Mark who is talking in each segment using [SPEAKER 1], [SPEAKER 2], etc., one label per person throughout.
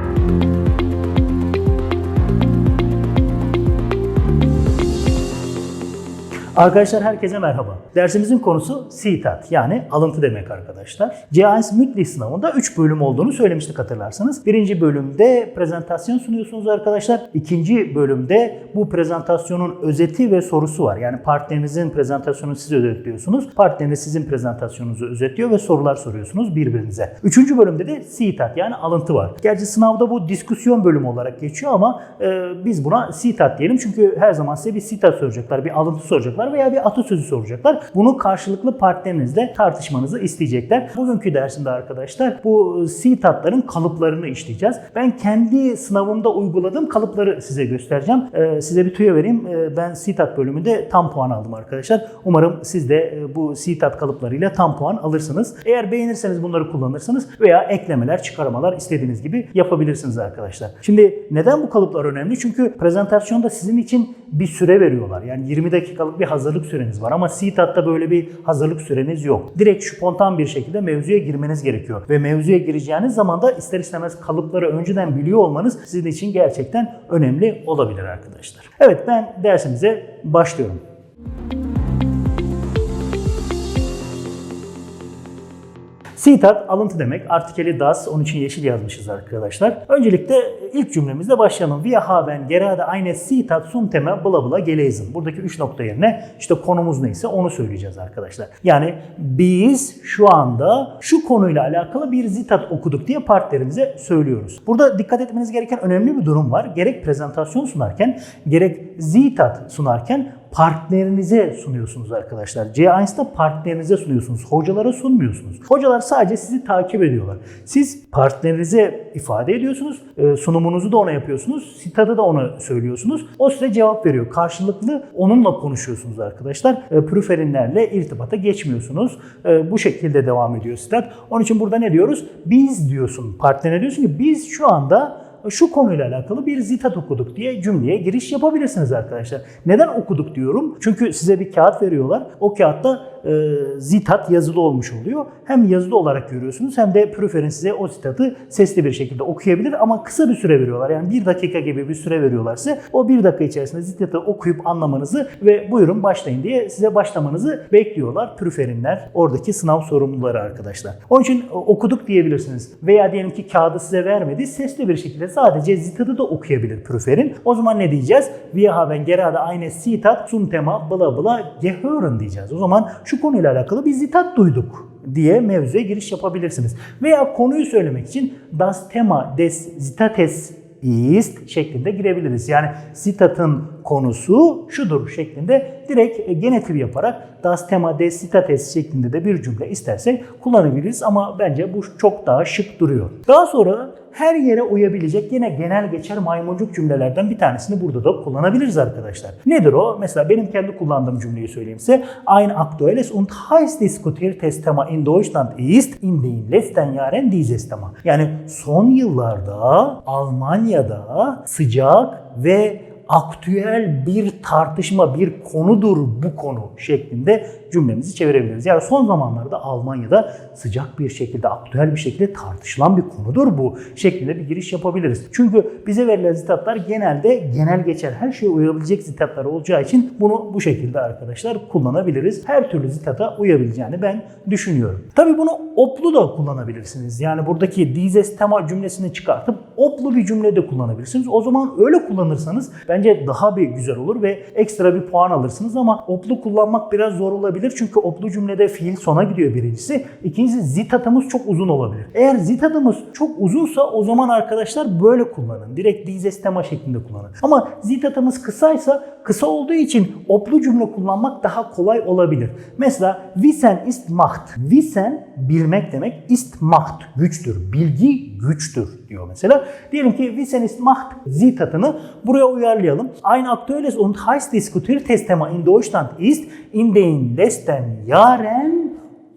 [SPEAKER 1] Thank you Arkadaşlar herkese merhaba. Dersimizin konusu CTAT yani alıntı demek arkadaşlar. CAS mütli sınavında 3 bölüm olduğunu söylemiştik hatırlarsanız. Birinci bölümde prezentasyon sunuyorsunuz arkadaşlar. İkinci bölümde bu prezentasyonun özeti ve sorusu var. Yani partnerinizin prezentasyonunu siz özetliyorsunuz. Partneriniz sizin prezentasyonunuzu özetliyor ve sorular soruyorsunuz birbirinize. Üçüncü bölümde de CTAT yani alıntı var. Gerçi sınavda bu diskusyon bölümü olarak geçiyor ama e, biz buna CTAT diyelim. Çünkü her zaman size bir CTAT soracaklar, bir alıntı soracaklar veya bir atasözü soracaklar. Bunu karşılıklı partnerinizle tartışmanızı isteyecekler. Bugünkü dersimde arkadaşlar bu CTAT'ların kalıplarını işleyeceğiz. Ben kendi sınavımda uyguladığım kalıpları size göstereceğim. Ee, size bir tüyo vereyim. Ee, ben CTAT bölümünde tam puan aldım arkadaşlar. Umarım siz de e, bu CTAT kalıplarıyla tam puan alırsınız. Eğer beğenirseniz bunları kullanırsınız veya eklemeler, çıkarmalar istediğiniz gibi yapabilirsiniz arkadaşlar. Şimdi neden bu kalıplar önemli? Çünkü prezentasyonda sizin için bir süre veriyorlar. Yani 20 dakikalık bir hazırlık süreniz var ama CTAT'ta böyle bir hazırlık süreniz yok. Direkt spontan bir şekilde mevzuya girmeniz gerekiyor. Ve mevzuya gireceğiniz zaman da ister istemez kalıpları önceden biliyor olmanız sizin için gerçekten önemli olabilir arkadaşlar. Evet ben dersimize başlıyorum. CTAT alıntı demek. Artikeli das. Onun için yeşil yazmışız arkadaşlar. Öncelikle ilk cümlemizle başlayalım. Wir haben gerade eine Citat zum Thema bla bla gelesen. Buradaki 3 nokta yerine işte konumuz neyse onu söyleyeceğiz arkadaşlar. Yani biz şu anda şu konuyla alakalı bir zitat okuduk diye partnerimize söylüyoruz. Burada dikkat etmeniz gereken önemli bir durum var. Gerek prezentasyon sunarken gerek zitat sunarken partnerinize sunuyorsunuz arkadaşlar. C1'da partnerinize sunuyorsunuz. Hocalara sunmuyorsunuz. Hocalar sadece sizi takip ediyorlar. Siz partnerinize ifade ediyorsunuz. E, sunumunuzu da ona yapıyorsunuz. Sitadı da ona söylüyorsunuz. O size cevap veriyor. Karşılıklı onunla konuşuyorsunuz arkadaşlar. E, prüferinlerle irtibata geçmiyorsunuz. E, bu şekilde devam ediyor sitat. Onun için burada ne diyoruz? Biz diyorsun. Partnerine diyorsun ki biz şu anda şu konuyla alakalı bir zitat okuduk diye cümleye giriş yapabilirsiniz arkadaşlar. Neden okuduk diyorum? Çünkü size bir kağıt veriyorlar. O kağıtta e, zitat yazılı olmuş oluyor. Hem yazılı olarak görüyorsunuz hem de prüferin size o zitatı sesli bir şekilde okuyabilir ama kısa bir süre veriyorlar. Yani bir dakika gibi bir süre veriyorlar size. O bir dakika içerisinde zitatı okuyup anlamanızı ve buyurun başlayın diye size başlamanızı bekliyorlar prüferinler. Oradaki sınav sorumluları arkadaşlar. Onun için okuduk diyebilirsiniz. Veya diyelim ki kağıdı size vermedi. Sesli bir şekilde sadece zitatı da okuyabilir prüferin. O zaman ne diyeceğiz? Wir haben gerade eine Zitat zum Thema bla bla gehören diyeceğiz. O zaman şu konuyla alakalı bir zitat duyduk diye mevzuya giriş yapabilirsiniz. Veya konuyu söylemek için das Thema des Zitates ist şeklinde girebiliriz. Yani zitatın konusu şudur şeklinde direkt genetif yaparak das Thema des Zitates şeklinde de bir cümle istersek kullanabiliriz ama bence bu çok daha şık duruyor. Daha sonra her yere uyabilecek yine genel geçer maymuncuk cümlelerden bir tanesini burada da kullanabiliriz arkadaşlar. Nedir o? Mesela benim kendi kullandığım cümleyi söyleyeyim size. Ein aktuelles und heiß diskutiertes Thema in Deutschland ist in den letzten Jahren dieses Thema. Yani son yıllarda Almanya'da sıcak ve aktüel bir tartışma, bir konudur bu konu şeklinde cümlemizi çevirebiliriz. Yani son zamanlarda Almanya'da sıcak bir şekilde, aktüel bir şekilde tartışılan bir konudur bu şeklinde bir giriş yapabiliriz. Çünkü bize verilen zitatlar genelde genel geçer, her şeye uyabilecek zitatlar olacağı için bunu bu şekilde arkadaşlar kullanabiliriz. Her türlü zitata uyabileceğini ben düşünüyorum. Tabii bunu oplu da kullanabilirsiniz. Yani buradaki dizes tema cümlesini çıkartıp oplu bir cümlede kullanabilirsiniz. O zaman öyle kullanırsanız bence daha bir güzel olur ve ekstra bir puan alırsınız ama oplu kullanmak biraz zor olabilir. Çünkü oplu cümlede fiil sona gidiyor birincisi. İkincisi zitatımız çok uzun olabilir. Eğer zitatımız çok uzunsa o zaman arkadaşlar böyle kullanın. Direkt dizes tema şeklinde kullanın. Ama zitatımız kısaysa kısa olduğu için oplu cümle kullanmak daha kolay olabilir. Mesela Wissen ist Macht. Wissen bilmek demek. Ist Macht güçtür. Bilgi güçtür diyor mesela. Diyelim ki Wissen ist Macht zitatını buraya uyarlayalım. Ein aktuelles und heiß diskutiertes Thema in Deutschland ist in den letzten Jahren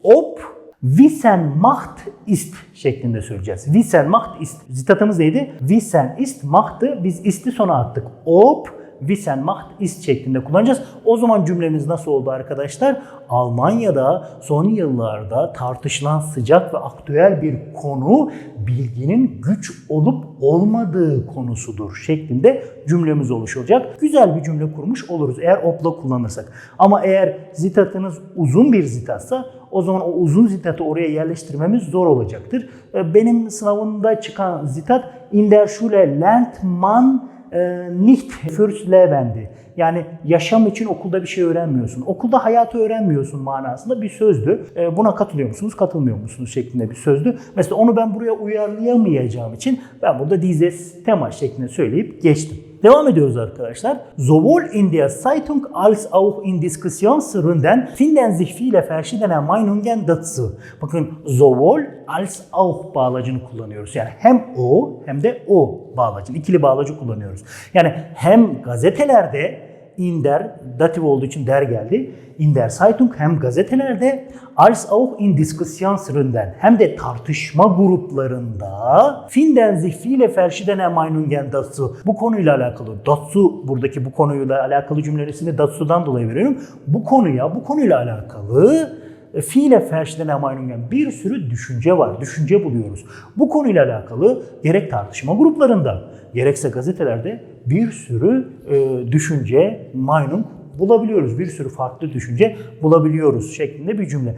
[SPEAKER 1] ob Wissen Macht ist şeklinde söyleyeceğiz. Wissen Macht ist. Zitatımız neydi? Wissen ist Macht'ı biz ist'i sona attık. Ob Wissen macht ist şeklinde kullanacağız. O zaman cümlemiz nasıl oldu arkadaşlar? Almanya'da son yıllarda tartışılan sıcak ve aktüel bir konu bilginin güç olup olmadığı konusudur şeklinde cümlemiz oluşacak. Güzel bir cümle kurmuş oluruz eğer opla kullanırsak. Ama eğer zitatınız uzun bir zitatsa o zaman o uzun zitatı oraya yerleştirmemiz zor olacaktır. Benim sınavımda çıkan zitat in der Schule lernt man nicht fürs Leben'di. Yani yaşam için okulda bir şey öğrenmiyorsun. Okulda hayatı öğrenmiyorsun manasında bir sözdü. E, Buna katılıyor musunuz, katılmıyor musunuz şeklinde bir sözdü. Mesela onu ben buraya uyarlayamayacağım için ben burada dieses tema şeklinde söyleyip geçtim. Devam ediyoruz arkadaşlar. Sowohl in der Zeitung als auch in Diskussionsrunden finden sich viele verschiedene Meinungen dazu. Bakın sowohl als auch bağlacını kullanıyoruz. Yani hem o hem de o bağlacını, ikili bağlacı kullanıyoruz. Yani hem gazetelerde in der, datif olduğu için der geldi. In der Zeitung hem gazetelerde als auch in Diskussionsrunden hem de tartışma gruplarında finden sich viele verschiedene Meinungen dazu. Bu konuyla alakalı. Dazu buradaki bu konuyla alakalı cümlesini dazu'dan dolayı veriyorum. Bu konuya, bu konuyla alakalı e, fiile verschiedene Meinungen bir sürü düşünce var. Düşünce buluyoruz. Bu konuyla alakalı gerek tartışma gruplarında gerekse gazetelerde bir sürü e, düşünce, Meinung bulabiliyoruz. Bir sürü farklı düşünce bulabiliyoruz şeklinde bir cümle.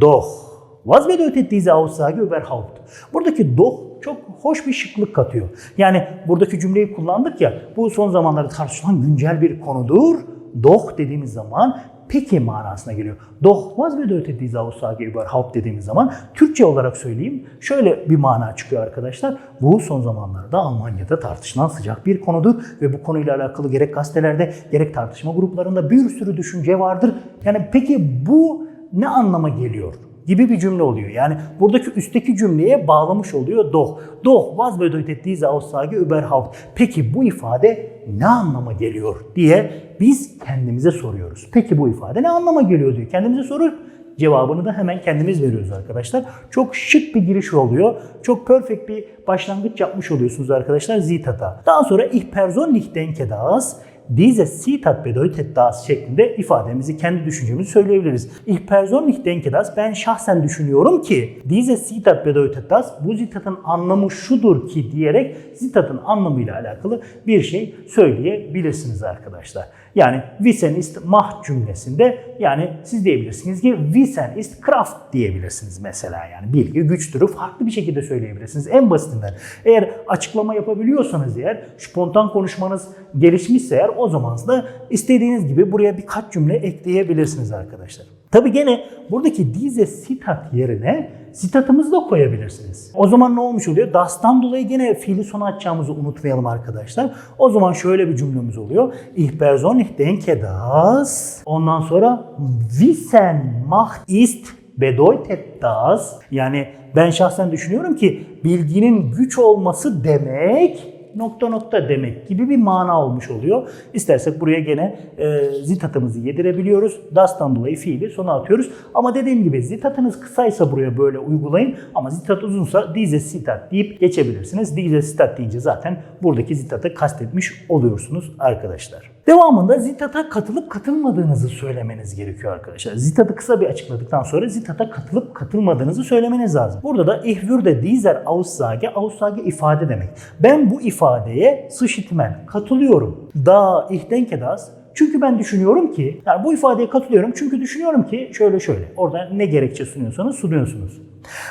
[SPEAKER 1] Doch. Was bedeutet diese Aussage überhaupt? Buradaki doch çok hoş bir şıklık katıyor. Yani buradaki cümleyi kullandık ya, bu son zamanlarda tartışılan güncel bir konudur. Doch dediğimiz zaman peki manasına geliyor. Doch was bedeutet diese Aussage überhaupt dediğimiz zaman Türkçe olarak söyleyeyim şöyle bir mana çıkıyor arkadaşlar. Bu son zamanlarda Almanya'da tartışılan sıcak bir konudur ve bu konuyla alakalı gerek gazetelerde gerek tartışma gruplarında bir sürü düşünce vardır. Yani peki bu ne anlama geliyor? Gibi bir cümle oluyor. Yani buradaki üstteki cümleye bağlamış oluyor doch. Doch was bedeutet diese Aussage überhaupt? Peki bu ifade ne anlama geliyor diye biz kendimize soruyoruz. Peki bu ifade ne anlama geliyor diye kendimize soruyoruz. Cevabını da hemen kendimiz veriyoruz arkadaşlar. Çok şık bir giriş oluyor. Çok perfect bir başlangıç yapmış oluyorsunuz arkadaşlar Zitat'a. Daha sonra ich persönlich denke das Diese Zitat bedeutet das şeklinde ifademizi, kendi düşüncemizi söyleyebiliriz. Ich persönlich denke das, ben şahsen düşünüyorum ki diese Zitat bedeutet das, bu zitatın anlamı şudur ki diyerek zitatın anlamıyla alakalı bir şey söyleyebilirsiniz arkadaşlar. Yani Wissen ist Macht cümlesinde yani siz diyebilirsiniz ki Wissen ist Kraft diyebilirsiniz mesela yani bilgi güçtürü farklı bir şekilde söyleyebilirsiniz en basitinden. Eğer açıklama yapabiliyorsanız eğer spontan konuşmanız gelişmişse eğer o zaman da istediğiniz gibi buraya birkaç cümle ekleyebilirsiniz arkadaşlar. Tabi gene buradaki diese sitat yerine sitatımızı da koyabilirsiniz. O zaman ne olmuş oluyor? Das'tan dolayı gene fiili sona atacağımızı unutmayalım arkadaşlar. O zaman şöyle bir cümlemiz oluyor. Ich persönlich denke das. Ondan sonra Wissen macht ist bedeutet das. Yani ben şahsen düşünüyorum ki bilginin güç olması demek nokta nokta demek gibi bir mana olmuş oluyor. İstersek buraya gene e, zitatımızı yedirebiliyoruz. Das'tan dolayı fiili sona atıyoruz. Ama dediğim gibi zitatınız kısaysa buraya böyle uygulayın. Ama zitat uzunsa diese zitat deyip geçebilirsiniz. Diese zitat deyince zaten buradaki zitatı kastetmiş oluyorsunuz arkadaşlar. Devamında zitata katılıp katılmadığınızı söylemeniz gerekiyor arkadaşlar. Zitatı kısa bir açıkladıktan sonra zitata katılıp katılmadığınızı söylemeniz lazım. Burada da ich würde dieser Aussage, Aussage ifade demek. Ben bu ifadeye sışitmen, katılıyorum. Da ich denke das, çünkü ben düşünüyorum ki, yani bu ifadeye katılıyorum çünkü düşünüyorum ki şöyle şöyle. Orada ne gerekçe sunuyorsanız sunuyorsunuz.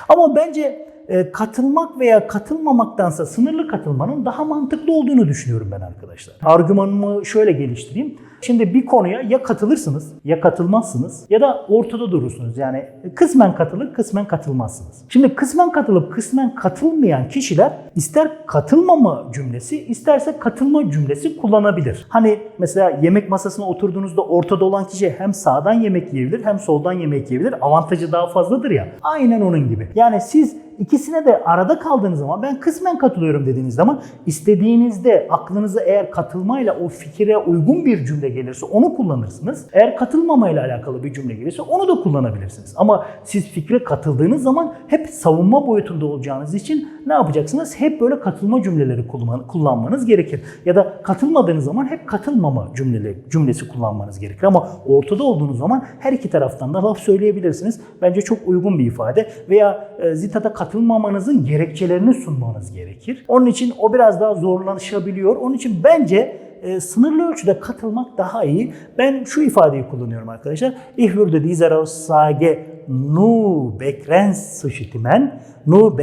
[SPEAKER 1] Ama bence katılmak veya katılmamaktansa sınırlı katılmanın daha mantıklı olduğunu düşünüyorum ben arkadaşlar. Argümanımı şöyle geliştireyim. Şimdi bir konuya ya katılırsınız ya katılmazsınız ya da ortada durursunuz. Yani kısmen katılır kısmen katılmazsınız. Şimdi kısmen katılıp kısmen katılmayan kişiler ister katılmama cümlesi isterse katılma cümlesi kullanabilir. Hani mesela yemek masasına oturduğunuzda ortada olan kişi hem sağdan yemek yiyebilir hem soldan yemek yiyebilir. Avantajı daha fazladır ya. Aynen onun gibi. Yani siz ikisine de arada kaldığınız zaman ben kısmen katılıyorum dediğiniz zaman istediğinizde aklınıza eğer katılmayla o fikire uygun bir cümle gelirse onu kullanırsınız. Eğer katılmamayla alakalı bir cümle gelirse onu da kullanabilirsiniz. Ama siz fikre katıldığınız zaman hep savunma boyutunda olacağınız için ne yapacaksınız? Hep böyle katılma cümleleri kullan- kullanmanız gerekir. Ya da katılmadığınız zaman hep katılmama cümleleri, cümlesi kullanmanız gerekir. Ama ortada olduğunuz zaman her iki taraftan da laf söyleyebilirsiniz. Bence çok uygun bir ifade. Veya e, zitata katılmamanızın gerekçelerini sunmanız gerekir. Onun için o biraz daha zorlanışabiliyor. Onun için bence e, sınırlı ölçüde katılmak daha iyi. Ben şu ifadeyi kullanıyorum arkadaşlar. Ich würde dieser Aussage nur begrenzt zustimmen. Nur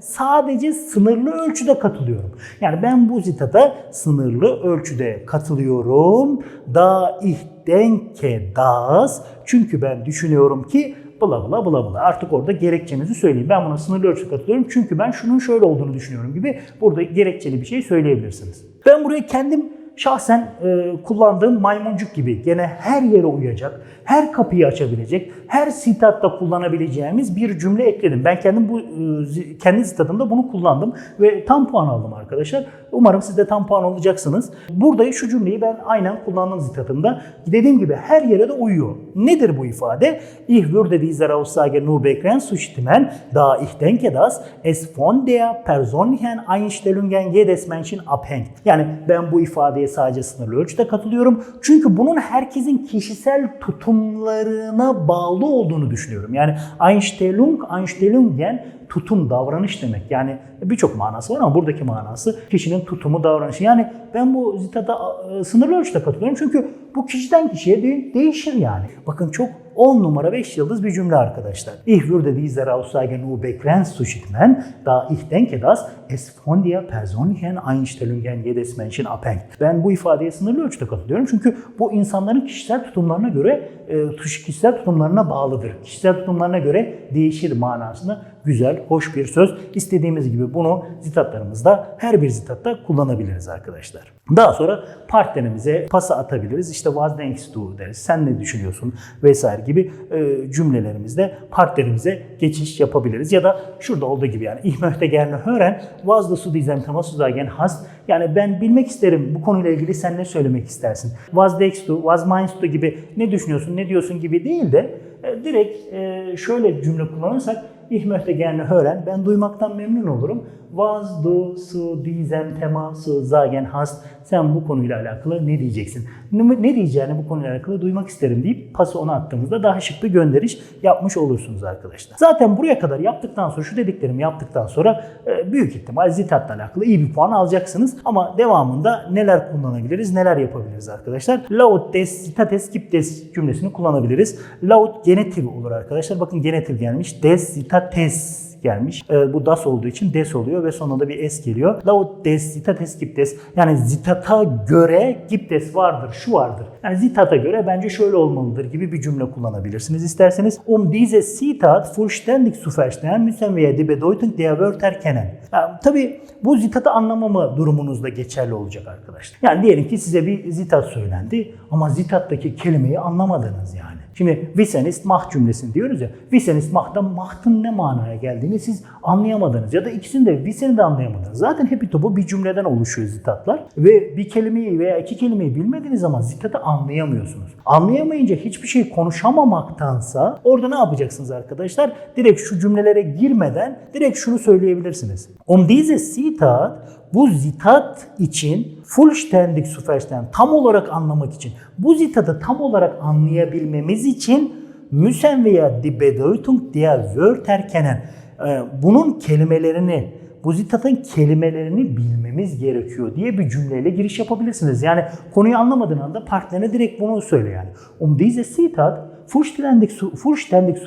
[SPEAKER 1] sadece sınırlı ölçüde katılıyorum. Yani ben bu zitata sınırlı ölçüde katılıyorum. Da ich denke das. Çünkü ben düşünüyorum ki bla bla bla bla. Artık orada gerekçenizi söyleyin. Ben buna sınırlı ölçüde katılıyorum çünkü ben şunun şöyle olduğunu düşünüyorum gibi burada gerekçeli bir şey söyleyebilirsiniz. Ben buraya kendim şahsen e, kullandığım maymuncuk gibi gene her yere uyacak, her kapıyı açabilecek, her sitatta kullanabileceğimiz bir cümle ekledim. Ben kendim bu e, kendi sitatımda bunu kullandım ve tam puan aldım arkadaşlar. Umarım siz de tam puan alacaksınız. Burada şu cümleyi ben aynen kullandığım sitatımda dediğim gibi her yere de uyuyor. Nedir bu ifade? Ich würde dieser Aussage nur begrenzt zustimmen, da ich denke, dass es von der persönlichen Einstellungen jedes Menschen abhängt. Yani ben bu ifadeye sadece sınırlı ölçüde katılıyorum. Çünkü bunun herkesin kişisel tutumlarına bağlı olduğunu düşünüyorum. Yani Einstellung, Einstellungen tutum, davranış demek. Yani birçok manası var ama buradaki manası kişinin tutumu, davranışı. Yani ben bu zitata e, sınırlı ölçüde katılıyorum çünkü bu kişiden kişiye de- değişir yani. Bakın çok 10 numara 5 yıldız bir cümle arkadaşlar. Ich würde dieser Aussage nur begrenzt zustimmen, da ich denke, dass es von der persönlichen Einstellungen jedes Menschen abhängt. Ben bu ifadeye sınırlı ölçüde katılıyorum çünkü bu insanların kişisel tutumlarına göre, e, kişisel tutumlarına bağlıdır. Kişisel tutumlarına göre değişir manasında güzel, hoş bir söz. İstediğimiz gibi bunu zitatlarımızda her bir zitatta kullanabiliriz arkadaşlar. Daha sonra partnerimize pası atabiliriz. İşte was denkst du deriz. Sen ne düşünüyorsun vesaire gibi e, cümlelerimizde partnerimize geçiş yapabiliriz. Ya da şurada olduğu gibi yani ich möchte gerne hören was du zu diesem Thema zu sagen hast. Yani ben bilmek isterim bu konuyla ilgili sen ne söylemek istersin? Was denkst du, was meinst du gibi ne düşünüyorsun, ne diyorsun gibi değil de e, direkt e, şöyle cümle kullanırsak Ich möchte gerne hören. Ben duymaktan memnun olurum. Was du zu diesem Thema zu sagen hast. Sen bu konuyla alakalı ne diyeceksin? Ne, diyeceğini bu konuyla alakalı duymak isterim deyip pası ona attığımızda daha şık bir gönderiş yapmış olursunuz arkadaşlar. Zaten buraya kadar yaptıktan sonra şu dediklerimi yaptıktan sonra e, büyük ihtimal zitatla alakalı iyi bir puan alacaksınız. Ama devamında neler kullanabiliriz, neler yapabiliriz arkadaşlar? Laut des zitates gibt des cümlesini kullanabiliriz. Laut genetif olur arkadaşlar. Bakın genetif gelmiş. Des zitates gelmiş. Ee, bu das olduğu için des oluyor ve sonunda da bir s geliyor. Laut des zitates gibt es. Yani zitata göre gibt es vardır, şu vardır. Yani zitata göre bence şöyle olmalıdır gibi bir cümle kullanabilirsiniz isterseniz. Um diese Zitat vollständig zu verstehen müssen wir die Bedeutung der Wörter kennen. Yani, tabii bu zitatı anlamama durumunuzda geçerli olacak arkadaşlar. Yani diyelim ki size bir zitat söylendi ama zitattaki kelimeyi anlamadınız yani. Şimdi wissen ist macht cümlesini diyoruz ya. Wissen ist macht'ta macht'ın ne manaya geldiğini siz anlayamadınız. Ya da ikisini de wissen'i de anlayamadınız. Zaten happy topu bir cümleden oluşuyor zitatlar. Ve bir kelimeyi veya iki kelimeyi bilmediğiniz zaman zitatı anlayamıyorsunuz. Anlayamayınca hiçbir şey konuşamamaktansa orada ne yapacaksınız arkadaşlar? Direkt şu cümlelere girmeden direkt şunu söyleyebilirsiniz. Um diese Zitat bu zitat için vollständig zu verstehen, tam olarak anlamak için, bu zitatı tam olarak anlayabilmemiz için müssen veya die Bedeutung der Wörter kennen. Ee, Bunun kelimelerini, bu zitatın kelimelerini bilmemiz gerekiyor diye bir cümleyle giriş yapabilirsiniz. Yani konuyu anlamadığın anda partnerine direkt bunu söyle yani. Um diese Zitat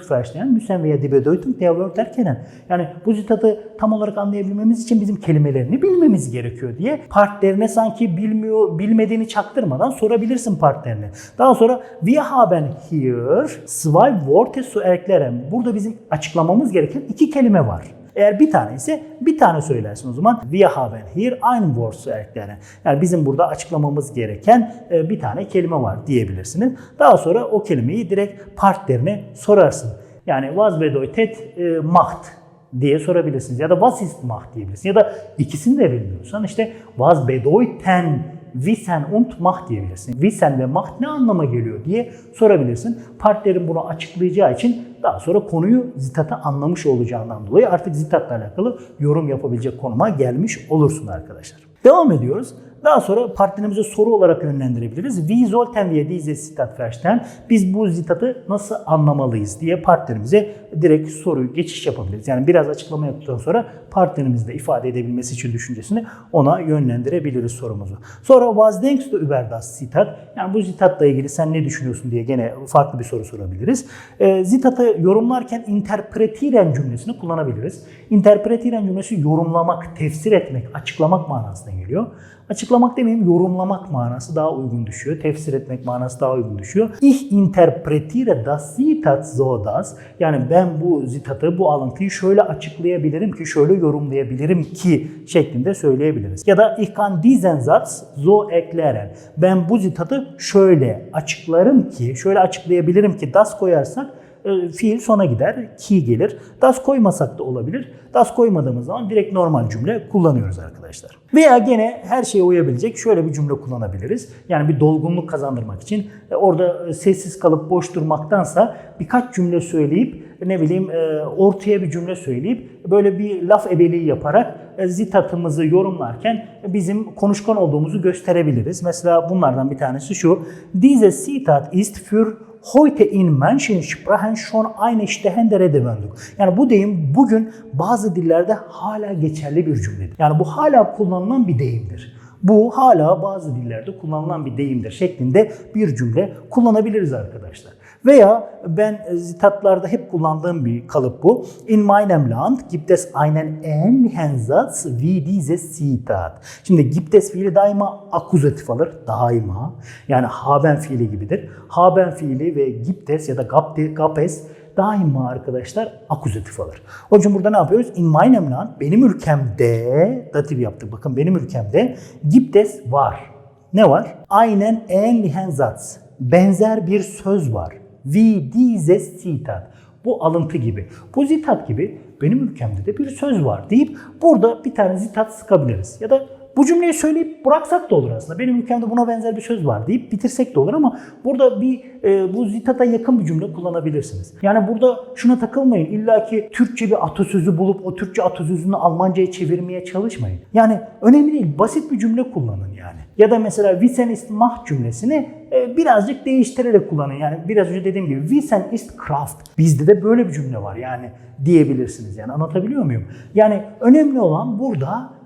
[SPEAKER 1] Verstehen müssen wir die Bedeutung der Wörter kennen. Yani bu zitatı tam olarak anlayabilmemiz için bizim kelimelerini bilmemiz gerekiyor diye partnerine sanki bilmiyor, bilmediğini çaktırmadan sorabilirsin partnerine. Daha sonra wir haben hier zwei Worte zu erklären. Burada bizim açıklamamız gereken iki kelime var. Eğer bir tane ise bir tane söylersin o zaman. Wir haben hier ein Wort erklären. Yani bizim burada açıklamamız gereken e, bir tane kelime var diyebilirsiniz. Daha sonra o kelimeyi direkt partnerine sorarsın. Yani was bedeutet e, macht diye sorabilirsiniz. Ya da was ist macht diyebilirsiniz. Ya da ikisini de bilmiyorsan işte was bedeuten Wissen und Macht diyebilirsin. Wissen ve Macht ne anlama geliyor diye sorabilirsin. Partnerin bunu açıklayacağı için daha sonra konuyu Zitat'ı anlamış olacağından dolayı artık Zitat'la alakalı yorum yapabilecek konuma gelmiş olursun arkadaşlar. Devam ediyoruz. Daha sonra partnerimize soru olarak yönlendirebiliriz. Wie sollten wir diese Zitat verstehen? Biz bu zitatı nasıl anlamalıyız diye partnerimize direkt soruyu geçiş yapabiliriz. Yani biraz açıklama yaptıktan sonra partnerimiz de ifade edebilmesi için düşüncesini ona yönlendirebiliriz sorumuzu. Sonra was denkst du über das Zitat? Yani bu zitatla ilgili sen ne düşünüyorsun diye gene farklı bir soru sorabiliriz. E, zitatı yorumlarken interpretieren cümlesini kullanabiliriz. Interpretieren cümlesi yorumlamak, tefsir etmek, açıklamak manasına geliyor. Açıklamak demeyeyim, yorumlamak manası daha uygun düşüyor. Tefsir etmek manası daha uygun düşüyor. Ich interpretiere das Zitat so dass. Yani ben bu zitatı, bu alıntıyı şöyle açıklayabilirim ki, şöyle yorumlayabilirim ki şeklinde söyleyebiliriz. Ya da ich kann diesen Satz so erklären. Ben bu zitatı şöyle açıklarım ki, şöyle açıklayabilirim ki das koyarsak e, fiil sona gider, ki gelir. Das koymasak da olabilir. Das koymadığımız zaman direkt normal cümle kullanıyoruz arkadaşlar. Veya gene her şeye uyabilecek şöyle bir cümle kullanabiliriz. Yani bir dolgunluk kazandırmak için e, orada e, sessiz kalıp boş durmaktansa birkaç cümle söyleyip ne bileyim ortaya bir cümle söyleyip böyle bir laf ebeliği yaparak zitatımızı yorumlarken bizim konuşkan olduğumuzu gösterebiliriz. Mesela bunlardan bir tanesi şu. Diese Zitat ist für heute in manchen Sprachen schon eine stehende Redewendung. Yani bu deyim bugün bazı dillerde hala geçerli bir cümledir. Yani bu hala kullanılan bir deyimdir. Bu hala bazı dillerde kullanılan bir deyimdir şeklinde bir cümle kullanabiliriz arkadaşlar. Veya ben zitatlarda hep kullandığım bir kalıp bu. In meinem Land gibt es einen ähnlichen Satz wie dieses Zitat. Şimdi gibt es fiili daima akuzatif alır. Daima. Yani haben fiili gibidir. Haben fiili ve gibt es ya da gab- gabes daima arkadaşlar akuzatif alır. O yüzden burada ne yapıyoruz? In meinem Land, benim ülkemde, datif yaptık. Bakın benim ülkemde gibt es var. Ne var? Einen ähnlichen Satz. Benzer bir söz var. Wie dieses Zitat. Bu alıntı gibi. Bu zitat gibi benim ülkemde de bir söz var deyip burada bir tane zitat sıkabiliriz. Ya da bu cümleyi söyleyip bıraksak da olur aslında. Benim ülkemde buna benzer bir söz var deyip bitirsek de olur ama burada bir e, bu zitata yakın bir cümle kullanabilirsiniz. Yani burada şuna takılmayın. İlla ki Türkçe bir atasözü bulup o Türkçe atasözünü Almanca'ya çevirmeye çalışmayın. Yani önemli değil. Basit bir cümle kullanın yani. Ya da mesela Wissen ist Macht cümlesini e, birazcık değiştirerek kullanın. Yani biraz önce dediğim gibi Wissen ist Kraft. Bizde de böyle bir cümle var yani diyebilirsiniz. Yani anlatabiliyor muyum? Yani önemli olan burada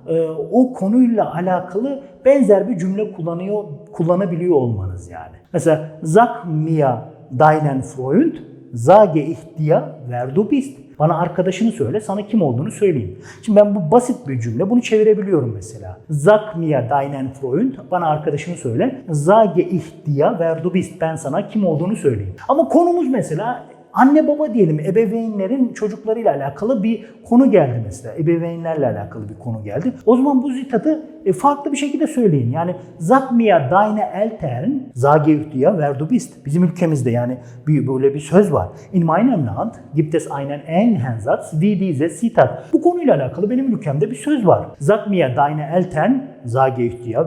[SPEAKER 1] o konuyla alakalı benzer bir cümle kullanıyor kullanabiliyor olmanız yani. Mesela sag mir deinen Freund, sage ich dir wer du bist. Bana arkadaşını söyle, sana kim olduğunu söyleyeyim. Şimdi ben bu basit bir cümle, bunu çevirebiliyorum mesela. Sag mir deinen Freund, bana arkadaşını söyle. Sage ich dir wer du bist. Ben sana kim olduğunu söyleyeyim. Ama konumuz mesela anne baba diyelim ebeveynlerin çocuklarıyla alakalı bir konu geldi mesela. Ebeveynlerle alakalı bir konu geldi. O zaman bu zitatı e, farklı bir şekilde söyleyin. Yani sag mir deine Eltern, sage ich dir. Bizim ülkemizde yani bir, böyle bir söz var. In meinem Land gibt es einen ähnlichen wie dieses Zitat. Bu konuyla alakalı benim ülkemde bir söz var. Sag mir deine Eltern, sage ich dir.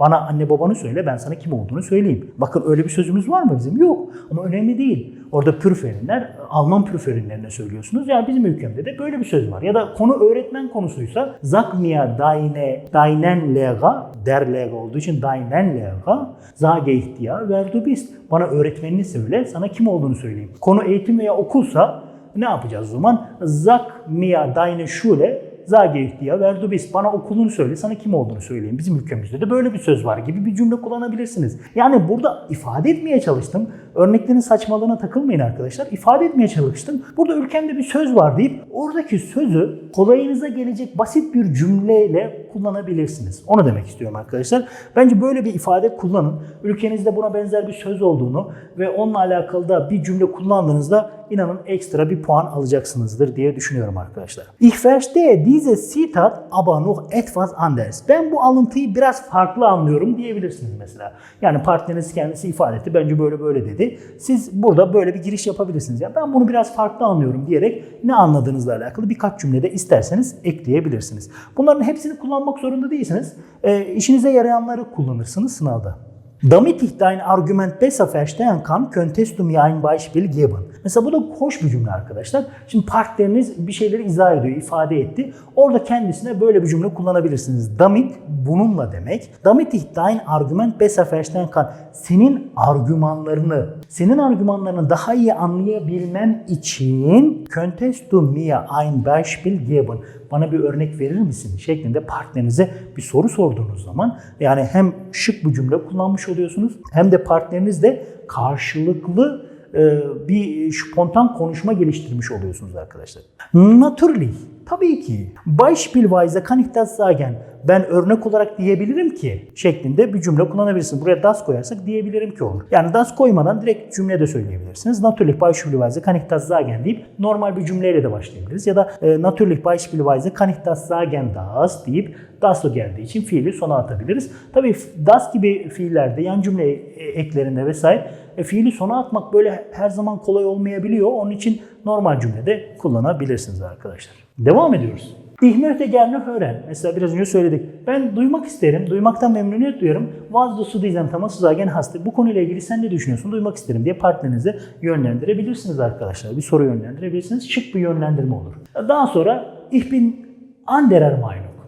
[SPEAKER 1] Bana anne babanı söyle ben sana kim olduğunu söyleyeyim. Bakın öyle bir sözümüz var mı bizim? Yok. Ama önemli değil. Orada pürferinler, Alman pürferinlerine söylüyorsunuz. Ya bizim ülkemde de böyle bir söz var. Ya da konu öğretmen konusuysa Sag mir deine, deinen Lehrer, der Lehrer olduğu için deinen Lehrer, sage ich dir wer du bist. Bana öğretmenini söyle, sana kim olduğunu söyleyeyim. Konu eğitim veya okulsa ne yapacağız o zaman? Sage ich dir wer du bist. Bana okulunu söyle, sana kim olduğunu söyleyeyim. Bizim ülkemizde de böyle bir söz var gibi bir cümle kullanabilirsiniz. Yani burada ifade etmeye çalıştım. Örneklerin saçmalığına takılmayın arkadaşlar. İfade etmeye çalıştım. Burada ülkemde bir söz var deyip oradaki sözü kolayınıza gelecek basit bir cümleyle kullanabilirsiniz. Onu demek istiyorum arkadaşlar. Bence böyle bir ifade kullanın. Ülkenizde buna benzer bir söz olduğunu ve onunla alakalı da bir cümle kullandığınızda inanın ekstra bir puan alacaksınızdır diye düşünüyorum arkadaşlar. Ich verstehe dieses Zitat aber noch etwas anders. Ben bu alıntıyı biraz farklı anlıyorum diyebilirsiniz mesela. Yani partneriniz kendisi ifade etti. Bence böyle böyle dedi. Söyledi. Siz burada böyle bir giriş yapabilirsiniz. Ya ben bunu biraz farklı anlıyorum diyerek ne anladığınızla alakalı birkaç cümlede isterseniz ekleyebilirsiniz. Bunların hepsini kullanmak zorunda değilsiniz. E, işinize yarayanları kullanırsınız sınavda. Damit ich dein Argument besser verstehen kann, könntest du mir ein Beispiel geben. Mesela bu da hoş bir cümle arkadaşlar. Şimdi partneriniz bir şeyleri izah ediyor, ifade etti. Orada kendisine böyle bir cümle kullanabilirsiniz. Damit bununla demek. Damit ich dein Argument besser verstehen kann. Senin argümanlarını, senin argümanlarını daha iyi anlayabilmem için könntest du mir ein Beispiel geben. Bana bir örnek verir misin? şeklinde partnerinize bir soru sorduğunuz zaman yani hem şık bir cümle kullanmış oluyorsunuz hem de partnerinizle karşılıklı e, bir spontan konuşma geliştirmiş oluyorsunuz arkadaşlar. Natürlich. Tabii ki. Beispielweise kann ich das sagen. Ben örnek olarak diyebilirim ki şeklinde bir cümle kullanabilirsiniz. Buraya das koyarsak diyebilirim ki olur. Yani das koymadan direkt cümlede söyleyebilirsiniz. Natürlich Beispielweise kann ich das sagen deyip normal bir cümleyle de başlayabiliriz. Ya da e, Natürlich Beispielweise kann ich das sagen das deyip das'la geldiği için fiili sona atabiliriz. Tabii das gibi fiillerde yan cümle e, eklerinde vesaire e, fiili sona atmak böyle her zaman kolay olmayabiliyor. Onun için normal cümlede kullanabilirsiniz arkadaşlar. Devam ediyoruz. Möchte gerne hören. Mesela biraz önce söyledik. Ben duymak isterim, duymaktan memnuniyet duyarım. Was du zu diesem Thema zu sagen hast? Bu konuyla ilgili sen ne düşünüyorsun? Duymak isterim diye partnerinize yönlendirebilirsiniz arkadaşlar. Bir soru yönlendirebilirsiniz. Şık bir yönlendirme olur. Daha sonra ich bin anderer.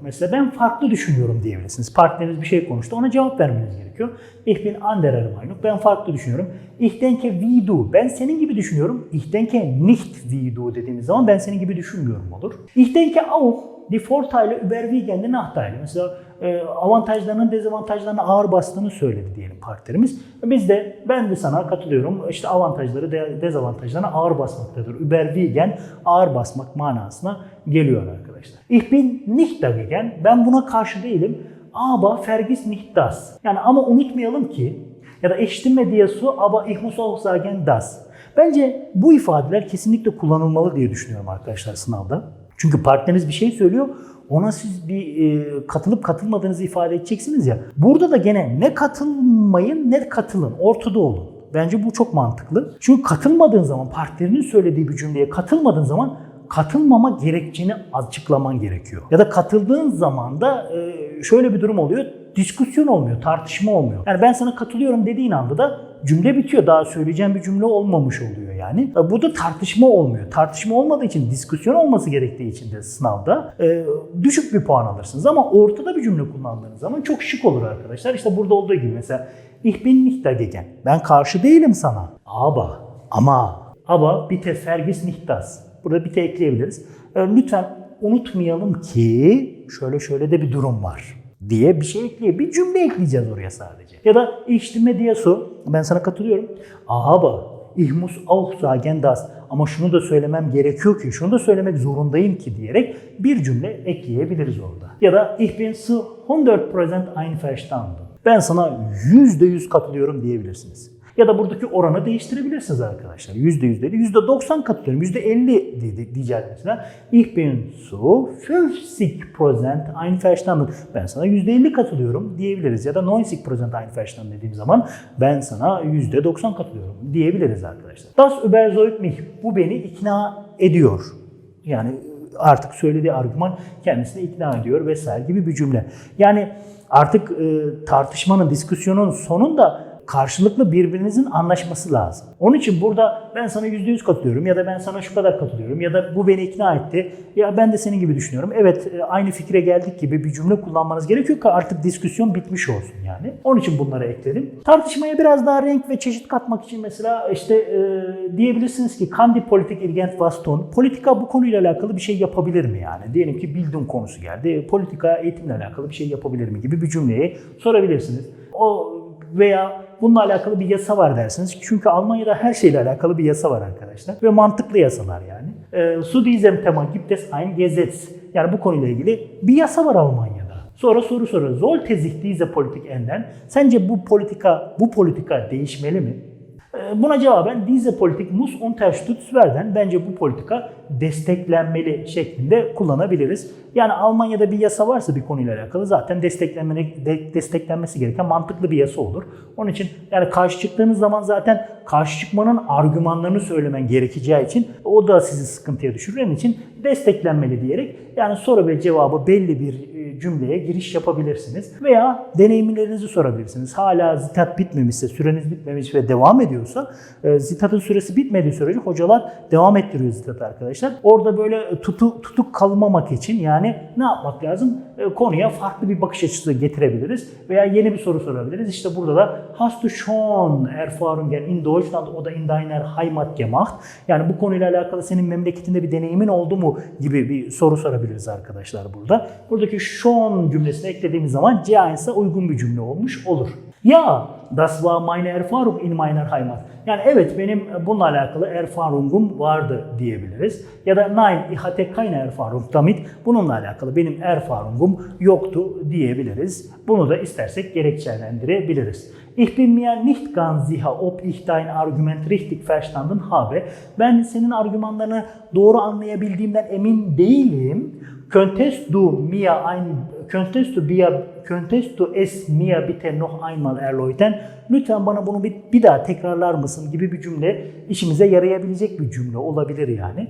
[SPEAKER 1] Mesela ben farklı düşünüyorum diyebilirsiniz. Partneriniz bir şey konuştu. Ona cevap vermeniz gerekiyor. Ich bin anderer Meinung. Ben farklı düşünüyorum. Ich denke wie du. Ben senin gibi düşünüyorum. Ich denke nicht wie du dediğimiz zaman ben senin gibi düşünmüyorum olur. Ich denke auch die Vorteile überwiegen die Nachteile. Mesela e, avantajlarının dezavantajlarına ağır bastığını söyledi diyelim partnerimiz. Biz de ben de sana katılıyorum. İşte avantajları de, dezavantajlarına ağır basmaktadır. Überwiegen ağır basmak manasına geliyor arkadaşlar. Ich bin nicht dagegen. Ben buna karşı değilim. Aber vergiss nicht das. Yani ama unutmayalım ki ya da eşitime diye su aber ich muss auch sagen das. Bence bu ifadeler kesinlikle kullanılmalı diye düşünüyorum arkadaşlar sınavda. Çünkü partneriniz bir şey söylüyor. Ona siz bir e, katılıp katılmadığınızı ifade edeceksiniz ya. Burada da gene ne katılmayın ne katılın. Ortada olun. Bence bu çok mantıklı. Çünkü katılmadığın zaman partnerinin söylediği bir cümleye katılmadığın zaman katılmama gerekçeni açıklaman gerekiyor. Ya da katıldığın zaman da e, şöyle bir durum oluyor. Diskusyon olmuyor, tartışma olmuyor. Yani ben sana katılıyorum dediğin anda da cümle bitiyor. Daha söyleyeceğim bir cümle olmamış oluyor yani. E, Burada tartışma olmuyor. Tartışma olmadığı için, diskusyon olması gerektiği için de sınavda e, düşük bir puan alırsınız. Ama ortada bir cümle kullandığınız zaman çok şık olur arkadaşlar. İşte burada olduğu gibi mesela Ich bin nicht dagegen. Ben karşı değilim sana. Aber, ama, aber bitte vergiss nicht das. Burada bir de ekleyebiliriz. E, Lütfen unutmayalım ki şöyle şöyle de bir durum var diye bir şey ekleye, bir cümle ekleyeceğiz oraya sadece. Ya da içtime diye su. Ben sana katılıyorum. İch muss auch sagen das. Ama şunu da söylemem gerekiyor ki, şunu da söylemek zorundayım ki diyerek bir cümle ekleyebiliriz orada. Ya da ich bin zu 100% einverstanden. Ben sana %100 katılıyorum diyebilirsiniz. Ya da buradaki oranı değiştirebilirsiniz arkadaşlar. %100 değil, %90 katılıyorum, %50 dedi- diyeceğiz mesela. Ich bin zu 50% einverstanden. Ben sana %50 katılıyorum diyebiliriz. Ya da 90% einverstanden dediğim zaman ben sana %90 katılıyorum diyebiliriz arkadaşlar. Das überzeugt mich. Bu beni ikna ediyor. Yani artık söylediği argüman kendisini ikna ediyor vesaire gibi bir cümle. Yani artık e, tartışmanın, diskusyonun sonunda karşılıklı birbirinizin anlaşması lazım. Onun için burada ben sana %100 katılıyorum ya da ben sana şu kadar katılıyorum ya da bu beni ikna etti ya ben de senin gibi düşünüyorum. Evet e, aynı fikre geldik gibi bir cümle kullanmanız gerekiyor ki artık diskusyon bitmiş olsun yani. Onun için bunları ekledim. Tartışmaya biraz daha renk ve çeşit katmak için mesela işte e, diyebilirsiniz ki kandi politik irgent was tun? Politika bu konuyla alakalı bir şey yapabilir mi yani? Diyelim ki bildum konusu geldi. Politika eğitimle alakalı bir şey yapabilir mi gibi bir cümleyi sorabilirsiniz. O veya bununla alakalı bir yasa var dersiniz. Çünkü Almanya'da her şeyle alakalı bir yasa var arkadaşlar. Ve mantıklı yasalar yani. E, Zu diesem Thema gibt es ein Gesetz. Yani bu konuyla ilgili bir yasa var Almanya'da. Sonra soru soruyor. Sollte sich diese Politik ändern? Sence bu politika bu politika değişmeli mi? Ee, Buna cevaben diese Politik muss unterstützt werden. Bence bu politika desteklenmeli şeklinde kullanabiliriz. Yani Almanya'da bir yasa varsa bir konuyla alakalı zaten de- desteklenmesi gereken mantıklı bir yasa olur. Onun için yani karşı çıktığınız zaman zaten karşı çıkmanın argümanlarını söylemen gerekeceği için o da sizi sıkıntıya düşürür. Onun için desteklenmeli diyerek yani soru ve cevabı belli bir cümleye giriş yapabilirsiniz. Veya deneyimlerinizi sorabilirsiniz. Hala zitat bitmemişse, süreniz bitmemiş ve devam ediyorsa e, zitatın süresi bitmediği sürece hocalar devam ettiriyor zitatı arkadaşlar. Orada böyle tutu, tutuk kalmamak için yani ne yapmak lazım? E, Konuya farklı bir bakış açısı getirebiliriz. Veya yeni bir soru sorabiliriz. İşte burada da Hast du schon Erfahrungen in Deutschland oder in deiner Heimat gemacht? Yani bu konuyla alakalı senin memleketinde bir deneyimin oldu mu gibi bir soru sorabiliriz arkadaşlar burada. Buradaki schon cümlesini eklediğimiz zaman C1'e uygun bir cümle olmuş olur. Ya, das war meine Erfahrung in meiner Heimat. Yani evet benim bununla alakalı Erfahrungum vardı diyebiliriz. Ya da nein, ich hatte keine Erfahrung damit. Bununla alakalı benim Erfahrungum yoktu diyebiliriz. Bunu da istersek gerekçelendirebiliriz. Ich bin mir nicht ganz sicher, ob ich dein Argument richtig verstanden habe. Ben senin argümanlarını doğru anlayabildiğimden emin değilim. Könntest du mir ein mir könntest du es mir bitte noch einmal erläutern? Lütfen bana bunu bir, bir daha tekrarlar mısın gibi bir cümle işimize yarayabilecek bir cümle olabilir yani.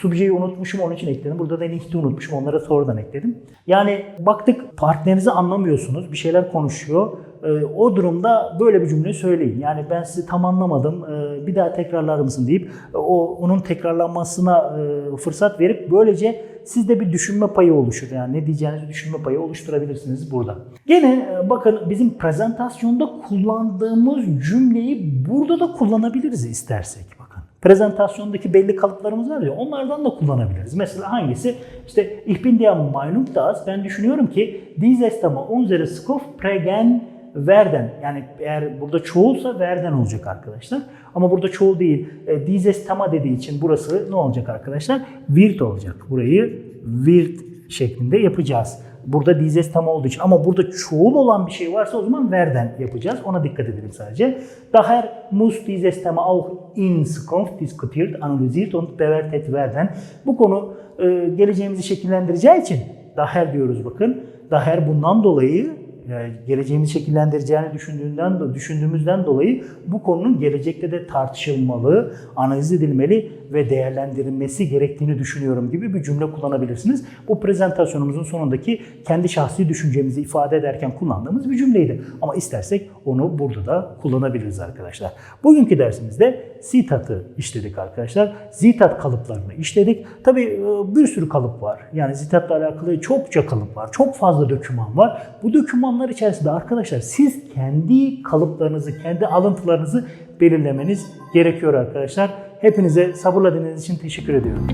[SPEAKER 1] Subjeyi unutmuşum onun için ekledim. Burada da niht'i unutmuşum onlara sonradan ekledim. Yani baktık partnerinizi anlamıyorsunuz. Bir şeyler konuşuyor. Ee, o durumda böyle bir cümle söyleyin. Yani ben sizi tam anlamadım. ee, bir daha tekrarlar mısın deyip e, o onun tekrarlanmasına e, fırsat verip böylece sizde bir düşünme payı oluşur. Yani ne diyeceğinizi düşünme payı oluşturabilirsiniz burada. Gene e, bakın bizim prezentasyonda kullandığımız cümleyi burada da kullanabiliriz istersek. Bakın prezentasyondaki belli kalıplarımız var ya onlardan da kullanabiliriz. Mesela hangisi? İşte ich bin der Meinung dass ben düşünüyorum ki dieses Thema unsere Zukunft prägen werden. Yani eğer burada çoğulsa werden olacak arkadaşlar. Ama burada çoğul değil. E, dieses Thema dediği için burası ne olacak arkadaşlar? Wird olacak. Burayı wird şeklinde yapacağız. Burada dieses Thema olduğu için. Ama burada çoğul olan bir şey varsa o zaman werden yapacağız. Ona dikkat edelim sadece. Daher muss dieses Thema auch in Zukunft diskutiert, analysiert und bewertet werden. Bu konu e, geleceğimizi şekillendireceği için daher diyoruz bakın. Daher bundan dolayı geleceğimizi şekillendireceğini düşündüğünden düşündüğümüzden dolayı bu konunun gelecekte de tartışılmalı, analiz edilmeli ve değerlendirilmesi gerektiğini düşünüyorum gibi bir cümle kullanabilirsiniz. Bu prezentasyonumuzun sonundaki kendi şahsi düşüncemizi ifade ederken kullandığımız bir cümleydi. Ama istersek onu burada da kullanabiliriz arkadaşlar. Bugünkü dersimizde zitatı işledik arkadaşlar. Zitat kalıplarını işledik. Tabii bir sürü kalıp var. Yani zitatla alakalı çokça kalıp var. Çok fazla doküman var. Bu dokümanlar içerisinde arkadaşlar siz kendi kalıplarınızı, kendi alıntılarınızı belirlemeniz gerekiyor arkadaşlar. Hepinize sabırla dinlediğiniz için teşekkür ediyorum.